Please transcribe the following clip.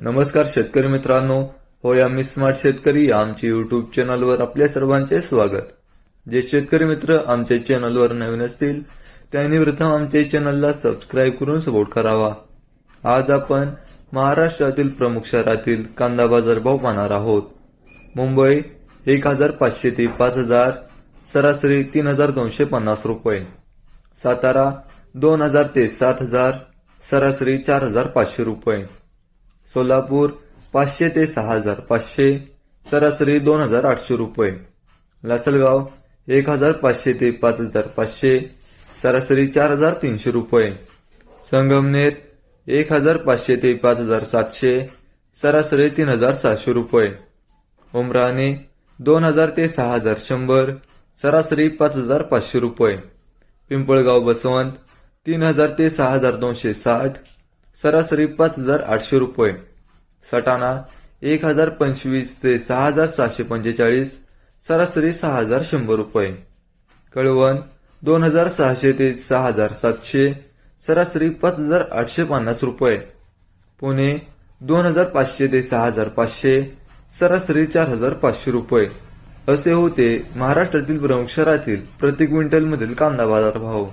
नमस्कार शेतकरी मित्रांनो. होय आम्ही स्मार्ट शेतकरी या आमच्या युट्यूब चॅनलवर आपल्या सर्वांचे स्वागत. जे शेतकरी मित्र आमच्या चॅनलवर नवीन असतील त्यांनी प्रथम आमच्या चॅनलला सबस्क्राईब करून सपोर्ट करावा. आज आपण महाराष्ट्रातील प्रमुख शहरातील कांदा बाजारभाव पाहणार आहोत. मुंबई एक हजार पाचशे ते पाच हजार सरासरी तीन हजार दोनशे पन्नास रुपये. सातारा दोन हजार ते सात हजार सरासरी चार हजार पाचशे रुपये. सोलापूर पाचशे ते सहा हजार पाचशे सरासरी दोन हजार आठशे रुपये. लासलगाव एक हजार पाचशे ते पाच हजार पाचशे सरासरी चार हजार तीनशे रुपये. संगमनेर एक हजार पाचशे ते पाच हजार सातशे सरासरी तीन हजार सहाशे रुपये. उमराणे दोन हजार ते सहा हजार शंभर सरासरी पाच हजार पाचशे रुपये. पिंपळगाव बसवंत तीन हजार ते सहा हजार दोनशे साठ सरासरी पाच हजार आठशे रुपये. सटाणा एक हजार पंचवीस ते सहा हजार सहाशे पंचेचाळीस सरासरी सहा हजार शंभर रुपये. कळवण दोन हजार सहाशे ते सहा हजार सातशे सरासरी पाच हजार आठशे पन्नास रुपये. पुणे दोन हजार पाचशे ते सहा हजार पाचशे सरासरी चार हजार पाचशे रुपये. असे होते महाराष्ट्रातील प्रमुख शहरातील प्रति क्विंटलमधील कांदा बाजार भाव